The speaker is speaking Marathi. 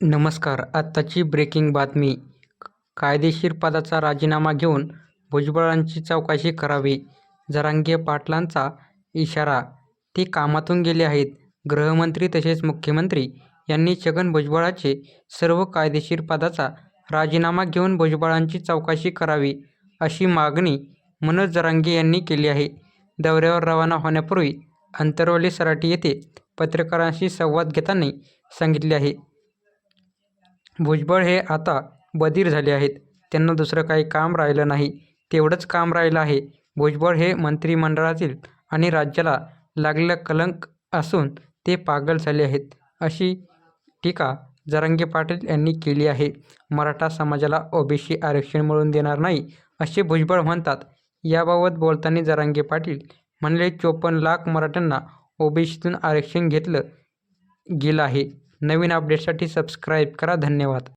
नमस्कार. आत्ताची ब्रेकिंग बातमी. कायदेशीर पदाचा राजीनामा घेऊन भुजबळांची चौकशी करावी. जरांगे पाटलांचा इशारा. ते कामातून गेले आहेत. गृहमंत्री तसेच मुख्यमंत्री यांनी छगन भुजबळाचे सर्व कायदेशीर पदाचा राजीनामा घेऊन भुजबळांची चौकशी करावी अशी मागणी मनोज जरांगे यांनी केली आहे. दौऱ्यावर रवाना होण्यापूर्वी अंतरवली सराटी येथे पत्रकारांशी संवाद घेताना सांगितले आहे. भुजबळ हे आता बधीर झाले आहेत. त्यांना दुसरं काही काम राहिलं नाही. तेवढंच काम राहिलं आहे. भुजबळ हे मंत्रिमंडळातील आणि राज्याला लागलेलं कलंक असून ते पागल झाले आहेत अशी टीका जरांगे पाटील यांनी केली आहे. मराठा समाजाला ओबीसी आरक्षण मिळवून देणार नाही असे भुजबळ म्हणतात. याबाबत बोलताना जरांगे पाटील म्हणले चोपन्न लाख मराठ्यांना ओबीसीतून आरक्षण घेतलं गेलं आहे. नवीन अपडेट्ससाठी सबस्क्राईब करा. धन्यवाद.